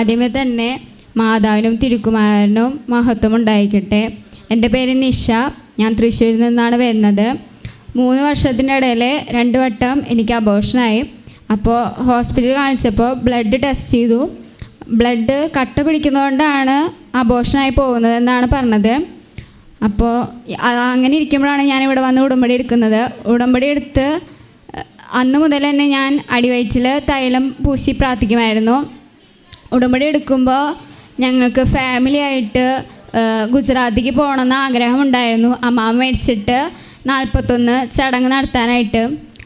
ആദ്യമേ തന്നെ മാതാവിനും തിരുക്കുമാരനും മഹത്വം ഉണ്ടായിക്കട്ടെ എന്റെ പേര് നിഷ. ഞാൻ തൃശ്ശൂരിൽ നിന്നാണ് വരുന്നത്. മൂന്ന് വർഷത്തിന്റെ ഇടയിൽ രണ്ട് വട്ടം എനിക്ക് അബോഷനായി അപ്പോൾ ഹോസ്പിറ്റലിൽ കാണിച്ചപ്പോൾ ബ്ലഡ് ടെസ്റ്റ് ചെയ്തു. ബ്ലഡ് കട്ട പിടിക്കുന്നതുകൊണ്ടാണ് അബോഷനായി പോകുന്നത് എന്നാണ് പറഞ്ഞത്. അപ്പോൾ അങ്ങനെ ഇരിക്കുമ്പോഴാണ് ഞാൻ ഇവിടെ വന്ന് ഉടമ്പടി എടുക്കുന്നത്. ഉടമ്പടി എടുത്ത് അന്ന് മുതൽ തന്നെ ഞാൻ അടിവയറ്റിൽ തൈലം പൂശി പ്രാർത്ഥിക്കുമായിരുന്നു. ഉടമ്പടി എടുക്കുമ്പോൾ ഞങ്ങൾക്ക് ഫാമിലി ആയിട്ട് ഗുജറാത്തിക്ക് പോകണമെന്ന് ആഗ്രഹമുണ്ടായിരുന്നു. അമ്മാവൻ മേടിച്ചിട്ട് നാൽപ്പത്തൊന്ന് ചടങ്ങ് നടത്താനായിട്ട്.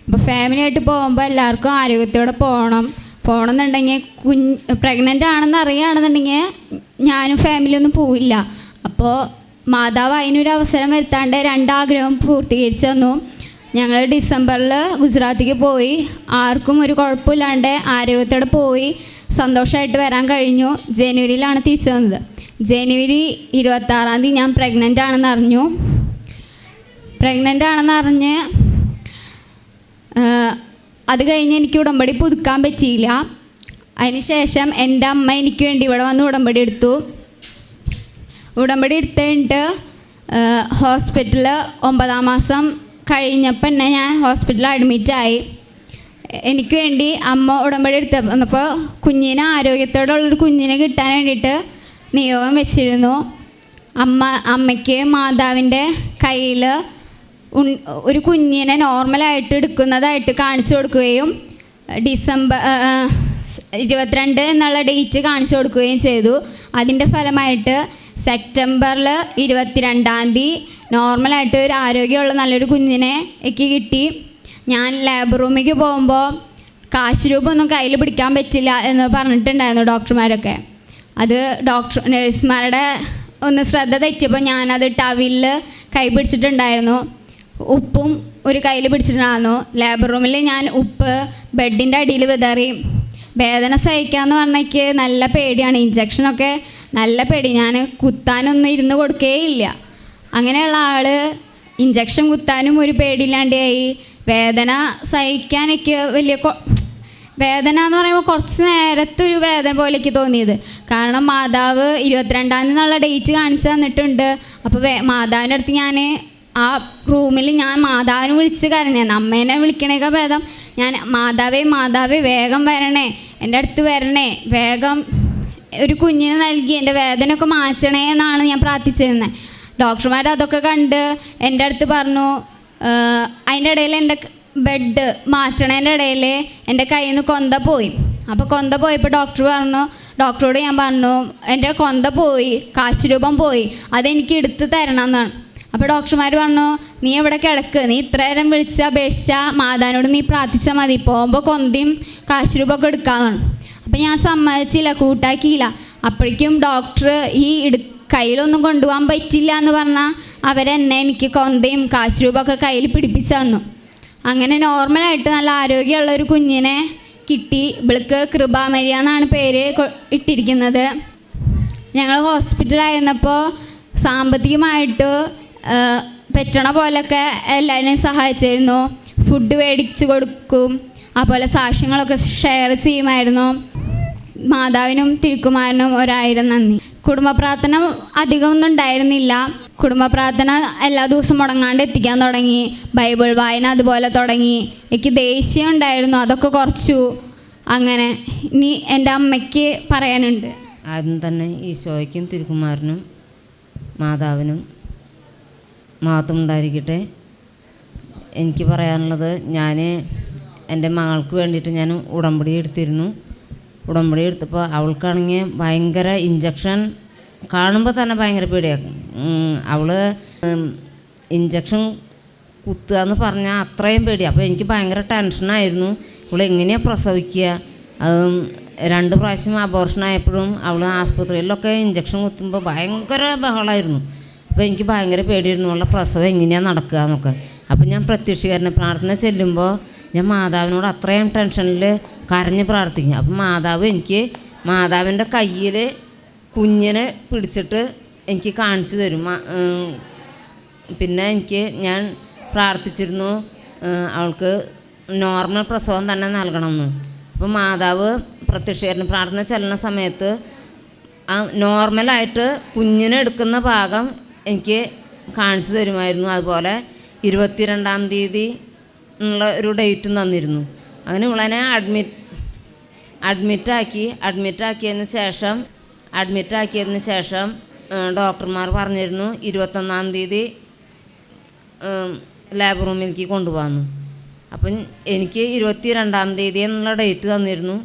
അപ്പോൾ ഫാമിലി ആയിട്ട് പോകുമ്പോൾ എല്ലാവർക്കും ആരോഗ്യത്തോടെ പോകണം. പോകണമെന്നുണ്ടെങ്കിൽ കുഞ്ഞ് പ്രഗ്നന്റ് ആണെന്ന് അറിയുകയാണെന്നുണ്ടെങ്കിൽ ഞാനും ഫാമിലി ഒന്നും പോവില്ല. അപ്പോൾ മാതാവ് അതിനൊരു അവസരം വരുത്താണ്ട് രണ്ടാഗ്രഹം പൂർത്തീകരിച്ചു തന്നു. ഞങ്ങൾ ഡിസംബറിൽ ഗുജറാത്തിക്ക് പോയി. ആർക്കും ഒരു കുഴപ്പമില്ലാണ്ട് ആരോഗ്യത്തോടെ പോയി. സന്തോഷമായിട്ട് വരാൻ കഴിഞ്ഞു. ജനുവരിയിലാണ് തിരിച്ചു വന്നത്. ജനുവരി ഇരുപത്താറാം തീയതി ഞാൻ പ്രഗ്നന്റ് ആണെന്ന് അറിഞ്ഞു. പ്രഗ്നന്റ് ആണെന്ന് അറിഞ്ഞ് അത് കഴിഞ്ഞ് എനിക്ക് ഉടമ്പടി പുതുക്കാൻ പറ്റിയില്ല. അതിനുശേഷം എന്റെ അമ്മ എനിക്ക് വേണ്ടി ഇവിടെ വന്ന് ഉടമ്പടി എടുത്തു. ഉടമ്പടി എടുത്ത് കഴിഞ്ഞിട്ട് ഹോസ്പിറ്റലിൽ ഒമ്പതാം മാസം കഴിഞ്ഞപ്പോൾ തന്നെ ഞാൻ ഹോസ്പിറ്റലിൽ അഡ്മിറ്റായി എനിക്ക് വേണ്ടി അമ്മ ഉടമ്പടി എടുത്ത് വന്നപ്പോൾ കുഞ്ഞിനെ ആരോഗ്യത്തോടുള്ളൊരു കുഞ്ഞിനെ കിട്ടാൻ വേണ്ടിയിട്ട് നിയോഗം വെച്ചിരുന്നു. അമ്മ അമ്മയ്ക്ക് മാതാവിന്റെ കയ്യിൽ ഒരു കുഞ്ഞിനെ നോർമലായിട്ട് എടുക്കുന്നതായിട്ട് കാണിച്ചു കൊടുക്കുകയും ഡിസംബർ ഇരുപത്തിരണ്ട് എന്നുള്ള ഡേറ്റ് കാണിച്ചു കൊടുക്കുകയും ചെയ്തു. അതിന്റെ ഫലമായിട്ട് സെപ്റ്റംബറിൽ ഇരുപത്തിരണ്ടാം തീയതി നോർമലായിട്ട് ഒരു ആരോഗ്യമുള്ള നല്ലൊരു കുഞ്ഞിനെ എനിക്ക് കിട്ടി. ഞാൻ ലാബ് റൂമിലേക്ക് പോകുമ്പോൾ കാശ് ഒന്നും കയ്യിൽ പിടിക്കാൻ പറ്റില്ല എന്ന് പറഞ്ഞിട്ടുണ്ടായിരുന്നു ഡോക്ടർമാരൊക്കെ. അത് ഡോക്ടർ നഴ്സുമാരുടെ ഒന്ന് ശ്രദ്ധ തെറ്റിയപ്പോൾ ഞാനത് ടവിലിൽ കൈ പിടിച്ചിട്ടുണ്ടായിരുന്നു. ഉപ്പും ഒരു കയ്യിൽ പിടിച്ചിട്ടുണ്ടായിരുന്നു. ലേബർ റൂമിൽ ഞാൻ ഉപ്പ് ബെഡിന്റെ അടിയിൽ വിതറി. വേദന സഹിക്കാന്ന് പറഞ്ഞേക്ക് നല്ല പേടിയാണ്. ഇഞ്ചക്ഷനൊക്കെ നല്ല പേടി. ഞാൻ കുത്താനൊന്നും ഇരുന്ന് കൊടുക്കേയില്ല. അങ്ങനെയുള്ള ആൾ ഇഞ്ചക്ഷൻ കുത്താനും ഒരു പേടിയില്ലാണ്ടായി. വേദന സഹിക്കാൻ എനിക്ക് വലിയ വേദന എന്ന് പറയുമ്പോൾ കുറച്ച് നേരത്തെ ഒരു വേദന പോലെ എനിക്ക് തോന്നിയത്. കാരണം മാതാവ് ഇരുപത്തിരണ്ടാം തീയതി എന്നുള്ള ഡേറ്റ് കാണിച്ചു തന്നിട്ടുണ്ട്. അപ്പോൾ വേ മാതാവിന്റെ അടുത്ത് ഞാൻ ആ റൂമിൽ ഞാൻ മാതാവിനെ വിളിച്ച് കരഞ്ഞായിരുന്നു അമ്മേനെ വിളിക്കണേക്കാൾ ഭേദം. ഞാൻ മാതാവേ മാതാവേ വേഗം വരണേ. എന്റെ അടുത്ത് വരണേ. വേഗം ഒരു കുഞ്ഞിനെ നൽകി. എന്റെ വേദനയൊക്കെ മാറ്റണേ എന്നാണ് ഞാൻ പ്രാർത്ഥിച്ചിരുന്നത് ഡോക്ടർമാർ അതൊക്കെ കണ്ട് എന്റെ അടുത്ത് പറഞ്ഞു അതിന്റെ ഇടയിൽ എന്റെ ബെഡ് മാറ്റണേന്റെ ഇടയിൽ എന്റെ കയ്യിൽ നിന്ന് കൊന്ത പോയി. അപ്പോൾ കൊന്ത പോയപ്പോൾ ഡോക്ടർ പറഞ്ഞു ഡോക്ടറോട് ഞാൻ പറഞ്ഞു എന്റെ കൊന്ത പോയി കാശ് രൂപം പോയി അതെനിക്ക് എടുത്ത് തരണം എന്നാണ്. അപ്പോൾ ഡോക്ടർമാർ പറഞ്ഞു നീ എവിടെ കിടക്ക്? നീ ഇത്ര നേരം വിളിച്ച് അപേക്ഷിച്ച മാതാവിനോട് നീ പ്രാർത്ഥിച്ചാൽ മതി. പോകുമ്പോൾ കൊന്തയും കാശ് രൂപമൊക്കെ എടുക്കാമെന്നാണ് അപ്പം ഞാൻ സമ്മതിച്ചില്ല കൂട്ടാക്കിയില്ല. അപ്പോഴേക്കും ഡോക്ടർ ഈ എടു കയ്യിലൊന്നും കൊണ്ടുപോകാൻ പറ്റില്ല എന്ന് പറഞ്ഞാൽ അവരെന്നെ എനിക്ക് കൊന്തയും കാശ് രൂപമൊക്കെ കയ്യിൽ പിടിപ്പിച്ചു തന്നു. അങ്ങനെ നോർമലായിട്ട് നല്ല ആരോഗ്യമുള്ള ഒരു കുഞ്ഞിനെ കിട്ടി. ഇവൾക്ക് കൃപാമരിയ എന്നാണ് പേര് ഇട്ടിരിക്കുന്നത്. ഞങ്ങൾ ഹോസ്പിറ്റലായിരുന്നപ്പോൾ സാമ്പത്തികമായിട്ട് പെറ്റണ പറ്റണ പോലൊക്കെ എല്ലാവരെയും സഹായിച്ചിരുന്നു. ഫുഡ് മേടിച്ചു കൊടുക്കും അതുപോലെ സാക്ഷ്യങ്ങളൊക്കെ ഷെയർ ചെയ്യുമായിരുന്നു. മാതാവിനും തിരുക്കുമാരനും ഒരായിരം നന്ദി. കുടുംബ പ്രാർത്ഥന അധികമൊന്നും ഉണ്ടായിരുന്നില്ല. കുടുംബ പ്രാർത്ഥന എല്ലാ ദിവസവും മുടങ്ങാണ്ട് എത്തിക്കാൻ തുടങ്ങി. ബൈബിൾ വായന അതുപോലെ തുടങ്ങി. എനിക്ക് ദേഷ്യം ഉണ്ടായിരുന്നു. അതൊക്കെ കുറച്ചു. അങ്ങനെ ഇനി എന്റെ അമ്മയ്ക്ക് പറയാനുണ്ട്. ആദ്യം തന്നെ ഈശോയ്ക്കും തിരുക്കുമാരനും മാതാവിനും മഹത്വം ഉണ്ടായിരിക്കട്ടെ. എനിക്ക് പറയാനുള്ളത് ഞാൻ എന്റെ മകൾക്ക് വേണ്ടിയിട്ട് ഞാൻ ഉടമ്പടി എടുത്തിരുന്നു. ഉടമ്പടി എടുത്തപ്പോൾ അവൾക്കാണെങ്കിൽ ഭയങ്കര ഇഞ്ചക്ഷൻ കാണുമ്പോൾ തന്നെ ഭയങ്കര പേടിയാക്കും അവൾ ഇഞ്ചക്ഷൻ കുത്തുക എന്ന് പറഞ്ഞാൽ അത്രയും പേടി അപ്പോൾ എനിക്ക് ഭയങ്കര ടെൻഷനായിരുന്നു അവൾ എങ്ങനെയാണ് പ്രസവിക്കുക അതും രണ്ട് പ്രാവശ്യം അബോർഷൻ ആയപ്പോഴും അവൾ ആസ്പത്രിയിലൊക്കെ ഇഞ്ചക്ഷൻ കുത്തുമ്പോൾ ഭയങ്കര ബഹളമായിരുന്നു അപ്പോൾ എനിക്ക് ഭയങ്കര പേടിയായിരുന്നു. അവളുടെ പ്രസവം എങ്ങനെയാണ് നടക്കുക എന്നൊക്കെ അപ്പോൾ ഞാൻ പ്രത്യക്ഷീകരണ പ്രാർത്ഥന ചെല്ലുമ്പോൾ ഞാൻ മാതാവിനോട് അത്രയും ടെൻഷനിൽ കരഞ്ഞ് പ്രാർത്ഥിക്കും അപ്പം മാതാവ് എനിക്ക് മാതാവിന്റെ കയ്യിൽ കുഞ്ഞിനെ പിടിച്ചിട്ട് എനിക്ക് കാണിച്ചു തരും. പിന്നെ എനിക്ക് ഞാൻ പ്രാർത്ഥിച്ചിരുന്നു അവൾക്ക് നോർമൽ പ്രസവം തന്നെ നൽകണമെന്ന്. അപ്പോൾ മാതാവ് പ്രത്യക്ഷീകരണ പ്രാർത്ഥന ചെല്ലുന്ന സമയത്ത് ആ നോർമലായിട്ട് കുഞ്ഞിനെ എടുക്കുന്ന ഭാഗം എനിക്ക് കാണിച്ചു തരുമായിരുന്നു. അതുപോലെ ഇരുപത്തിരണ്ടാം തീയതി എന്നുള്ള ഒരു ഡേറ്റും തന്നിരുന്നു. അങ്ങനെ ഇവളെന്നെ അഡ്മിറ്റ് അഡ്മിറ്റാക്കി അഡ്മിറ്റാക്കിയതിന് ശേഷം അഡ്മിറ്റാക്കിയതിന് ശേഷം ഡോക്ടർമാർ പറഞ്ഞിരുന്നു ഇരുപത്തൊന്നാം തീയതി ലാബ് റൂമിലേക്ക് കൊണ്ടുപോകാമെന്ന് അപ്പം എനിക്ക് ഇരുപത്തി രണ്ടാം തീയതി എന്നുള്ള ഡേറ്റ് തന്നിരുന്നു.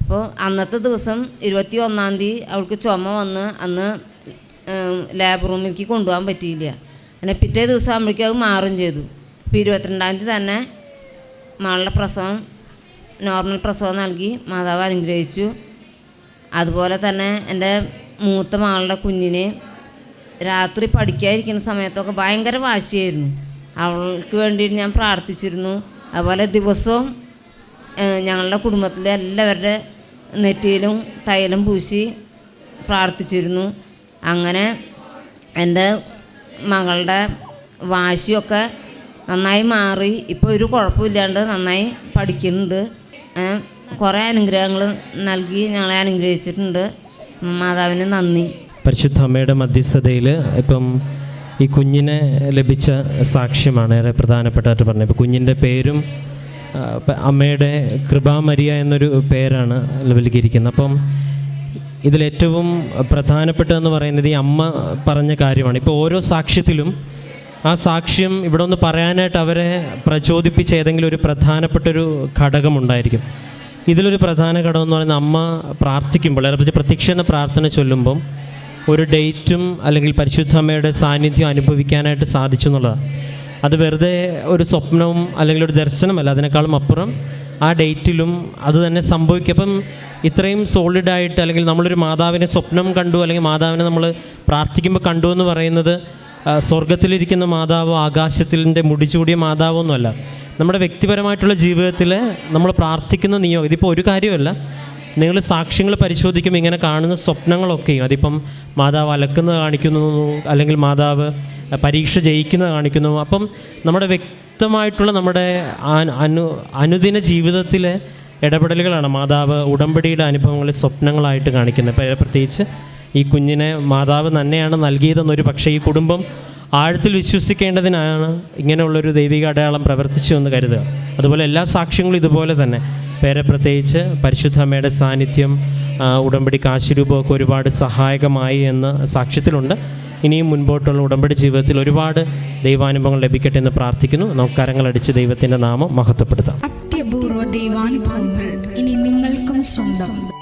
അപ്പോൾ അന്നത്തെ ദിവസം ഇരുപത്തി ഒന്നാം തീയതി അവൾക്ക് ചുമ വന്ന് അന്ന് ലാബ് റൂമിലേക്ക് കൊണ്ടുപോകാൻ പറ്റിയില്ല. അങ്ങനെ പിറ്റേ ദിവസം ആകുമ്പോഴേക്കും അത് മാറും ചെയ്തു. അപ്പോൾ ഇരുപത്തിരണ്ടാം തീയതി തന്നെ മകളുടെ പ്രസവം നോർമൽ പ്രസവം നൽകി മാതാവ് അനുഗ്രഹിച്ചു. അതുപോലെ തന്നെ എന്റെ മൂത്ത മകളുടെ കുഞ്ഞിന് രാത്രി പഠിക്കാതിരിക്കുന്ന സമയത്തൊക്കെ ഭയങ്കര വാശിയായിരുന്നു. അവൾക്ക് വേണ്ടി ഞാൻ പ്രാർത്ഥിച്ചിരുന്നു. അതുപോലെ ദിവസവും ഞങ്ങളുടെ കുടുംബത്തിലെ എല്ലാവരുടെ നെറ്റിയിലും തൈലം പൂശി പ്രാർത്ഥിച്ചിരുന്നു. അങ്ങനെ എന്റെ മകളുടെ വാശിയൊക്കെ നന്നായി മാറി. ഇപ്പോൾ ഒരു കുഴപ്പമില്ലാണ്ട് നന്നായി പഠിക്കുന്നുണ്ട്. കുറേ അനുഗ്രഹങ്ങൾ നൽകി ഞങ്ങളെ അനുഗ്രഹിച്ചിട്ടുണ്ട്. മാതാവിന് നന്ദി. പരിശുദ്ധ അമ്മയുടെ മധ്യസ്ഥതയിൽ ഇപ്പം ഈ കുഞ്ഞിനെ ലഭിച്ച സാക്ഷ്യമാണ് ഏറെ പ്രധാനപ്പെട്ടായിട്ട് പറഞ്ഞത്. ഇപ്പം കുഞ്ഞിന്റെ പേരും അമ്മയുടെ കൃപാമരിയ എന്നൊരു പേരാണ് നൽകിയിരിക്കുന്നത്. അപ്പം ഇതിലേറ്റവും പ്രധാനപ്പെട്ടതെന്ന് പറയുന്നത് ഈ അമ്മ പറഞ്ഞ കാര്യമാണ്. ഇപ്പോൾ ഓരോ സാക്ഷ്യത്തിലും ആ സാക്ഷ്യം ഇവിടെ ഒന്ന് പറയാനായിട്ട് അവരെ പ്രചോദിപ്പിച്ച ഏതെങ്കിലും ഒരു പ്രധാനപ്പെട്ടൊരു ഘടകമുണ്ടായിരിക്കും. ഇതിലൊരു പ്രധാന ഘടകം എന്ന് പറയുന്നത് അമ്മ പ്രാർത്ഥിക്കുമ്പോൾ അല്ലെങ്കിൽ പ്രത്യക്ഷ പ്രാർത്ഥന ചൊല്ലുമ്പം ഒരു ഡേറ്റും അല്ലെങ്കിൽ പരിശുദ്ധ അമ്മയുടെ സാന്നിധ്യം അനുഭവിക്കാനായിട്ട് സാധിച്ചു എന്നുള്ളതാണ്. അത് വെറുതെ ഒരു സ്വപ്നവും അല്ലെങ്കിൽ ഒരു ദർശനമല്ല അതിനേക്കാളും അപ്പുറം ആ ഡേറ്റിലും അത് തന്നെ സംഭവിക്കും. അപ്പം ഇത്രയും സോളിഡായിട്ട് അല്ലെങ്കിൽ നമ്മളൊരു മാതാവിനെ സ്വപ്നം കണ്ടു അല്ലെങ്കിൽ മാതാവിനെ നമ്മൾ പ്രാർത്ഥിക്കുമ്പോൾ കണ്ടു എന്ന് പറയുന്നത് സ്വർഗത്തിലിരിക്കുന്ന മാതാവോ ആകാശത്തിന്റെ മുടിചൂടിയ മാതാവോ ഒന്നുമല്ല. നമ്മുടെ വ്യക്തിപരമായിട്ടുള്ള ജീവിതത്തിൽ നമ്മൾ പ്രാർത്ഥിക്കുന്ന നിയോഗം ഇതിപ്പോൾ ഒരു കാര്യമല്ല. നിങ്ങൾ സാക്ഷ്യങ്ങൾ പരിശോധിക്കുമ്പോൾ ഇങ്ങനെ കാണുന്ന സ്വപ്നങ്ങളൊക്കെയും അതിപ്പം മാതാവ് അലക്കുന്നത് കാണിക്കുന്നു അല്ലെങ്കിൽ മാതാവ് പരീക്ഷ ജയിക്കുന്നത് കാണിക്കുന്നു. അപ്പം നമ്മുടെ വ്യക്തമായിട്ടുള്ള നമ്മുടെ അനു അനുദിന ജീവിതത്തിലെ ഇടപെടലുകളാണ് മാതാവ് ഉടമ്പടിയുടെ അനുഭവങ്ങൾ സ്വപ്നങ്ങളായിട്ട് കാണിക്കുന്നത്. പ്രത്യേകിച്ച് ഈ കുഞ്ഞിനെ മാതാവ് തന്നെയാണ് നൽകിയതെന്നൊരു പക്ഷേ ഈ കുടുംബം ആഴത്തിൽ വിശ്വസിക്കേണ്ടതിനാണ് ഇങ്ങനെയുള്ളൊരു ദൈവിക അടയാളം പ്രവർത്തിച്ചു എന്ന് കരുതുക. അതുപോലെ എല്ലാ സാക്ഷ്യങ്ങളും ഇതുപോലെ തന്നെ. പേരെ പ്രത്യേകിച്ച് പരിശുദ്ധമ്മയുടെ സാന്നിധ്യം ഉടമ്പടി കാശുരൂപമൊക്കെ ഒരുപാട് സഹായകമായി എന്ന് സാക്ഷ്യത്തിലുണ്ട്. ഇനിയും മുൻപോട്ടുള്ള ഉടമ്പടി ജീവിതത്തിൽ ഒരുപാട് ദൈവാനുഭവങ്ങൾ ലഭിക്കട്ടെ എന്ന് പ്രാർത്ഥിക്കുന്നു. നമുക്ക് കരങ്ങളടിച്ച് ദൈവത്തിന്റെ നാമം മഹത്വപ്പെടുത്താം. അത്യപൂർവ ദൈവാനുഭവങ്ങൾ ഇനി നിങ്ങൾക്കും സ്വന്തം.